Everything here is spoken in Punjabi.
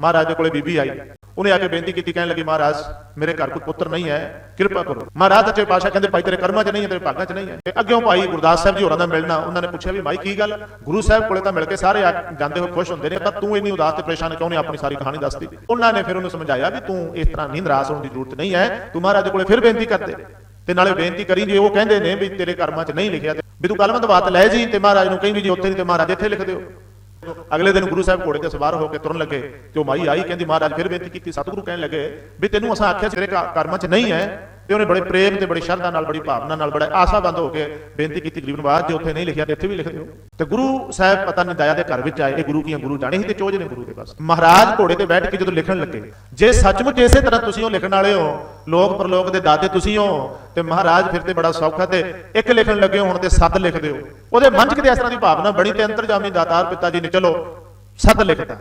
ਮਹਾਰਾਜ ਦੇ ਕੋਲੇ ਬੀਬੀ ਆਈ। ਉਹਨੇ ਆ ਕੇ ਬੇਨਤੀ ਕੀਤੀ, ਕਹਿਣ ਲੱਗੀ, ਮਹਾਰਾਜ, ਮੇਰੇ ਘਰ ਕੋਈ ਪੁੱਤਰ ਨਹੀਂ ਹੈ, ਕਿਰਪਾ ਕਰੋ। ਮਹਾਰਾਜ ਸੱਚੇ ਪਾਤਸ਼ਾਹ ਕਹਿੰਦੇ, ਭਾਈ, ਤੇਰੇ ਕਰਮਾਂ 'ਚ ਨਹੀਂ ਹੈ, ਤੇਰੇ ਭਾਗਾਂ 'ਚ ਨਹੀਂ ਹੈ। ਤੇ ਅੱਗਿਓਂ ਭਾਈ ਗੁਰਦਾਸ ਸਾਹਿਬ ਜੀ ਹੋਰਾਂ ਦਾ ਮਿਲਣਾ, ਉਹਨਾਂ ਨੇ ਪੁੱਛਿਆ ਵੀ ਭਾਈ ਕੀ ਗੱਲ? ਗੁਰੂ ਸਾਹਿਬ ਕੋਲੇ ਤਾਂ ਮਿਲ ਕੇ ਸਾਰੇ ਆ ਜਾਂਦੇ ਹੋਏ ਖੁਸ਼ ਹੁੰਦੇ ਨੇ ਪਰ ਤੂੰ ਇੰਨੀ ਉਦਾਸ ਤੇ ਪਰੇਸ਼ਾਨ ਕਿਉਂ ਨਹੀਂ, ਆਪਣੀ ਸਾਰੀ ਕਹਾਣੀ ਦੱਸਦੀ? ਉਹਨਾਂ ਨੇ ਫਿਰ ਉਹਨੂੰ ਸਮਝਾਇਆ ਵੀ, ਤੂੰ ਇਸ ਤਰ੍ਹਾਂ ਨਹੀਂ ਨਿਰਾਸ਼ ਹੋਣ ਦੀ ਜ਼ਰੂਰਤ ਨਹੀਂ ਹੈ, ਤੂੰ ਮਹਾਰਾਜ ਦੇ ਕੋਲੇ ਫਿਰ ਬੇਨਤੀ ਕਰਦੇ ਤੇ ਨਾਲੇ ਬੇਨਤੀ ਕਰੀ ਜੇ ਉਹ ਕਹਿੰਦੇ ਨੇ ਵੀ, ਤੇਰੇ ਕਰਮਾਂ 'ਚ ਨਹੀਂ ਲਿਖਿਆ ਤੇ ਵੀ ਤੂੰ ਕਲਮਤ ਬਾਤ ਲੈ ਜੀ ਤੇ ਮਹਾਰਾਜ ਨੂੰ ਕਹੀਂ ਵੀ, ਜੇ ਉੱਥੇ ਨਹੀਂ ਤੇ ਮਹਾਰਾਜ ਇੱਥੇ ਲਿਖ ਦਿਓ। ਅਗਲੇ ਦਿਨ ਗੁਰੂ ਸਾਹਿਬ ਘੋੜੇ ਤੇ ਸਵਾਰ ਹੋ ਕੇ ਤੁਰਨ ਲੱਗੇ ਤੇ ਉਹ ਮਾਈ ਆਈ ਕਹਿੰਦੀ, ਮਹਾਰਾਜ, ਫਿਰ ਬੇਨਤੀ ਕੀਤੀ, ਸਤਿਗੁਰੂ ਕਹਿਣ ਲੱਗੇ, ਵੀ ਤੈਨੂੰ ਅਸਾਂ ਆਖਿਆ ਤੇਰੇ ਕਰਮਾਂ 'ਚ ਨਹੀਂ ਹੈ ਤੇ ਉਹਨੇ ਬੜੇ ਪ੍ਰੇਮ ਤੇ ਬੜੀ ਸ਼ਰਧਾ ਨਾਲ, ਬੜੀ ਭਾਵਨਾ ਨਾਲ, ਬੜਾ ਆਸਾਬੰਦ ਹੋ ਕੇ ਬੇਨਤੀ ਕੀਤੀ, ਗਰੀਬ ਨਵਾਜ, ਜੇ ਉੱਥੇ ਨਹੀਂ ਲਿਖਿਆ ਤੇ ਇੱਥੇ ਵੀ ਲਿਖ ਦਿਓ। ਤੇ ਗੁਰੂ ਸਾਹਿਬ ਪਤਾ ਨਹੀਂ ਦਇਆ ਦੇ ਘਰ ਵਿੱਚ ਆਏ, ਇਹ ਗੁਰੂ ਕੀਆਂ ਗੁਰੂ ਜਾਣੇ ਸੀ ਤੇ ਚੋਜ ਨੇ ਗੁਰੂ ਦੇ ਬਸ। ਮਹਾਰਾਜ ਘੋੜੇ ਤੇ ਬੈਠ ਕੇ ਜਦੋਂ ਲਿਖਣ ਲੱਗੇ, ਜੇ ਸੱਚਮੁੱਚ ਇਸੇ ਤਰ੍ਹਾਂ ਤੁਸੀਂ ਉਹ ਲਿਖਣ ਵਾਲੇ ਹੋ ਲੋਕ ਪਰਲੋਕ ਦੇ ਦਾਤੇ ਤੁਸੀਂ ਹੋ ਤੇ ਮਹਾਰਾਜ ਫਿਰ ਤੇ ਬੜਾ ਸੌਖਾ ਤੇ ਇੱਕ ਲਿਖਣ ਲੱਗੇ ਹੁਣ ਤੇ ਸੱਤ ਲਿਖ ਦਿਓ। ਉਹਦੇ ਮਨ 'ਚ ਕਿਤੇ ਇਸ ਤਰ੍ਹਾਂ ਦੀ ਭਾਵਨਾ ਬੜੀ ਤੇ ਅੰਤਰਜਾਮੀ ਦਾਤਾਰ ਪਿਤਾ ਜੀ ਨੇ, ਚਲੋ, ਸੱਤ ਲਿਖਤਾ।